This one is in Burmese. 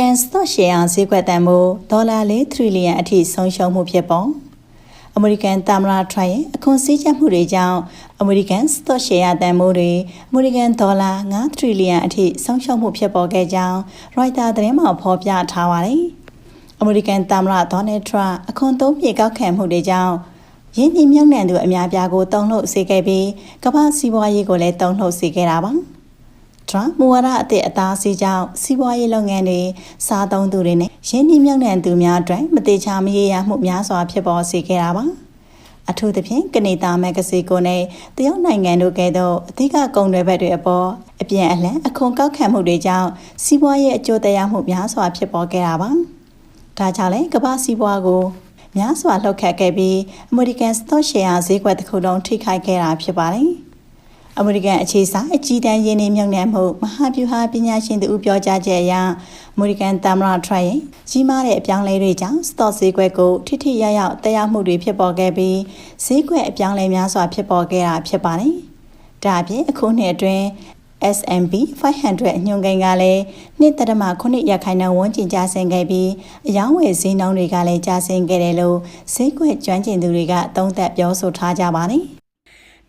ကန်စတော့ရှယ်ယာဈေးကွက်တန်မို့ဒေါ်လာ၄ထရီလီယံအထိဆုံးရှုံးမှုဖြစ်ပေါ်အမေရိကန်သမ္မတထရရဲ့အခွန်စည်းကြပ်မှုတွေကြောင့်အမေရိကန်စတော့ရှယ်ယာတန်မိုးတွေအမေရိကန်ဒေါ်လာ9ထရီလီယံအထိဆုံးရှုံးမှုဖြစ်ပေါ်ခဲ့ကြောင်းရိုက်တာသတင်းမှာဖော်ပြထားပါတယ်အမေရိကန်သမ္မတဒေါ်နယ်ထရအခွန်သုံးပြေကောက်ခံမှုတွေကြောင့်ရင်းနှီးမြှုပ်နှံသူအများပြားကိုတုံ့လှုပ်စေခဲ့ပြီးကမ္ဘာစီးပွားရေးကိုလည်းတုံ့လှုပ်စေခဲ့တာပါ ထရမူဝါဒအသစ်အသားစီးကြောင့်စီးပွားရေးလုပ်ငန်းတွေစားသုံးသူတွေနဲ့ရင်းနှီးမြှုပ်နှံသူများအတွက်မတိချာမရေရာမှုများစွာဖြစ်ပေါ်စေခဲ့တာပါအထူးသဖြင့်ကနေဒါမဂ္ဂဇီကိုနဲ့တရုတ်နိုင်ငံတို့ကဲ့သို့အဓိကကုန်တွေဘက်တွေအပေါ်အပြန်အလှန်အခွန်ကောက်ခံမှုတွေကြောင့်စီးပွားရေးအကျိုးတရားမှုများစွာဖြစ်ပေါ်ခဲ့တာပါဒါကြောင့်လည်းကမ္ဘာစီးပွားကိုများစွာလှုပ်ခတ်ခဲ့ပြီးအမေရိကန်စတော့ရှယ်ယာဈေးကွက်တစ်ခုလုံးထိခိုက်ခဲ့တာဖြစ်ပါတယ်။ အမေရိကန်အခြေဆိုင်အကြီးတန်းရင်းနှီးမြှုပ်နှံမှုမဟာဗျူဟာပညာရှင်သူပြောကြားချက်အရအမေရိကန်သမ္မတထရရဲ့ကြီးမားတဲ့အပြောင်းလဲတွေကြောင့်စတော့ဈေးကွက်ကိုထိထိရောက်ရောက်တက်ရောက်မှုတွေဖြစ်ပေါ်ခဲ့ပြီးဈေးကွက်အပြောင်းလဲများစွာဖြစ်ပေါ်ခဲ့တာဖြစ်ပါတယ်။ဒါအပြင်အခုနှစ်အတွင်း S&P 500ညွန်ကိန်းကလည်းနှစ်တရမ9ရခိုင်နှုန်းဝန်းကျင်ကျဆင်းခဲ့ပြီးအယောင်းဝယ်ဈေးနှုန်းတွေကလည်းကျဆင်းခဲ့တယ်လို့ဈေးကွက်ကျွမ်းကျင်သူတွေကသုံးသပ်ပြောဆိုထားကြပါတယ်။